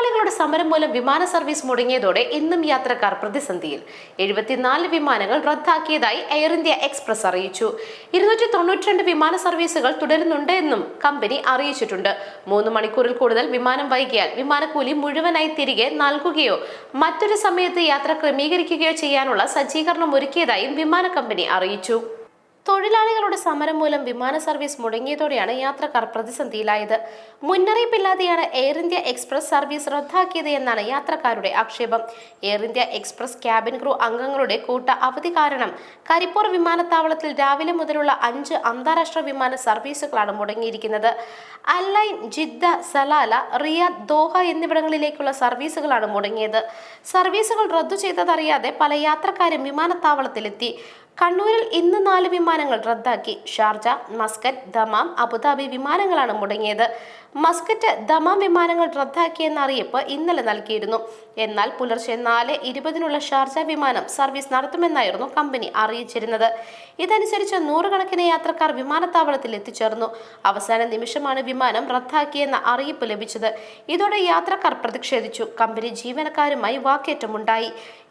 തൊഴിലാളികളുടെ സമരം മൂലം വിമാന സർവീസ് മുടങ്ങിയതോടെ ഇന്നും യാത്രക്കാർ പ്രതിസന്ധിയിൽ. എഴുപത്തിനാല് വിമാനങ്ങൾ റദ്ദാക്കിയതായി എയർ ഇന്ത്യ എക്സ്പ്രസ് അറിയിച്ചു. ഇരുന്നൂറ്റി തൊണ്ണൂറ്റിരണ്ട് വിമാന സർവീസുകൾ തുടരുന്നുണ്ട് എന്നും കമ്പനി അറിയിച്ചിട്ടുണ്ട്. മൂന്ന് മണിക്കൂറിൽ കൂടുതൽ വിമാനം വൈകിയാൽ വിമാനക്കൂലി മുഴുവനായി തിരികെ നൽകുകയോ മറ്റൊരു സമയത്ത് യാത്ര ക്രമീകരിക്കുകയോ ചെയ്യാനുള്ള സജ്ജീകരണം ഒരുക്കിയതായും വിമാന കമ്പനി അറിയിച്ചു. തൊഴിലാളികളുടെ സമരം മൂലം വിമാന സർവീസ് മുടങ്ങിയതോടെയാണ് യാത്രക്കാർ പ്രതിസന്ധിയിലായത്. മുന്നറിയിപ്പില്ലാതെയാണ് എയർ ഇന്ത്യ എക്സ്പ്രസ് സർവീസ് റദ്ദാക്കിയത് എന്നാണ് യാത്രക്കാരുടെ ആക്ഷേപം. Air India Express cabin crew അംഗങ്ങളുടെ കൂട്ട അവധി കാരണം കരിപ്പൂർ വിമാനത്താവളത്തിൽ രാവിലെ മുതലുള്ള അഞ്ച് അന്താരാഷ്ട്ര വിമാന സർവീസുകളാണ് മുടങ്ങിയിരിക്കുന്നത്. Al Ain Jeddah Salalah Riyadh Doha എന്നിവിടങ്ങളിലേക്കുള്ള സർവീസുകളാണ് മുടങ്ങിയത്. സർവീസുകൾ റദ്ദു ചെയ്തതറിയാതെ പല യാത്രക്കാരും വിമാനത്താവളത്തിലെത്തി. കണ്ണൂരിൽ ഇന്ന് നാല് വിമാനങ്ങൾ റദ്ദാക്കി. ഷാർജ മസ്കറ്റ് ദമാം അബുദാബി വിമാനങ്ങളാണ് മുടങ്ങിയത്. മസ്കറ്റ് ദമാം വിമാനങ്ങൾ റദ്ദാക്കിയെന്ന അറിയിപ്പ് ഇന്നലെ നൽകിയിരുന്നു. എന്നാൽ പുലർച്ചെ നാല് ഇരുപതിനുള്ള ഷാർജ വിമാനം സർവീസ് നടത്തുമെന്നായിരുന്നു കമ്പനി അറിയിച്ചിരുന്നത്. ഇതനുസരിച്ച് നൂറുകണക്കിന് യാത്രക്കാർ വിമാനത്താവളത്തിൽ എത്തിച്ചേർന്നു. അവസാന നിമിഷമാണ് വിമാനം റദ്ദാക്കിയെന്ന അറിയിപ്പ് ലഭിച്ചത്. ഇതോടെ യാത്രക്കാർ പ്രതിഷേധിച്ചു. കമ്പനി ജീവനക്കാരുമായി വാക്കേറ്റമുണ്ടായി.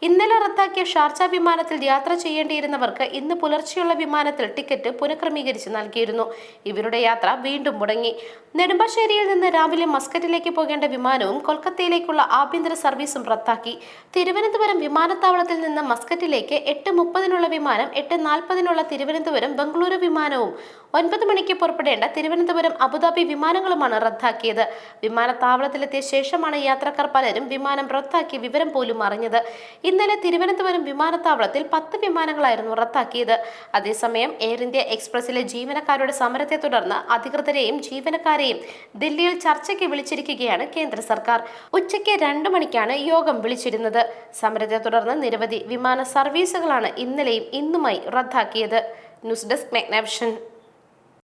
ഇന്നലെ റദ്ദാക്കിയ ഷാർജ വിമാനത്തിൽ യാത്ര ചെയ്യേണ്ടിയിരുന്നവർക്ക് ഇന്ന് പുലർച്ചെയുള്ള വിമാനത്തിൽ ടിക്കറ്റ് പുനഃക്രമീകരിച്ച് നൽകിയിരുന്നു. ഇവരുടെ യാത്ര വീണ്ടും മുടങ്ങി. നെടുമ്പാശ്ശേരിയിൽ നിന്ന് രാവിലെ മസ്കറ്റിലേക്ക് പോകേണ്ട വിമാനവും കൊൽക്കത്തയിലേക്കുള്ള ആഭ്യന്തര സർവീസും റദ്ദാക്കി. തിരുവനന്തപുരം വിമാനത്താവളത്തിൽ നിന്ന് മസ്കറ്റിലേക്ക് എട്ട് മുപ്പതിനുള്ള വിമാനം എട്ട് നാൽപ്പതിനുള്ള തിരുവനന്തപുരം ബംഗളൂരു വിമാനവും ഒൻപത് മണിക്ക് പുറപ്പെടേണ്ട തിരുവനന്തപുരം അബുദാബി വിമാനങ്ങളുമാണ് റദ്ദാക്കിയത്. വിമാനത്താവളത്തിലെത്തിയ ശേഷമാണ് യാത്രക്കാർ പലരും വിമാനം റദ്ദാക്കിയ വിവരം പോലും അറിഞ്ഞത്. ഇന്നലെ തിരുവനന്തപുരം വിമാനത്താവളത്തിൽ പത്ത് വിമാനങ്ങളായിരുന്നു റദ്ദാക്കിയത് അതേസമയം എയർ ഇന്ത്യ എക്സ്പ്രസിലെ ജീവനക്കാരുടെ സമരത്തെ തുടർന്ന് അധികൃതരെയും ജീവനക്കാരെയും ദില്ലിയിൽ ചർച്ചയ്ക്ക് വിളിച്ചിരിക്കുകയാണ് കേന്ദ്ര സർക്കാർ. ഉച്ചയ്ക്ക് രണ്ടു മണിക്കാണ് യോഗം വിളിച്ചിരുന്നത്. സമരത്തെ തുടർന്ന് നിരവധി വിമാന സർവീസുകളാണ് ഇന്നലെയും ഇന്നുമായി റദ്ദാക്കിയത്. News desk മെഗ്നാവിഷൻ.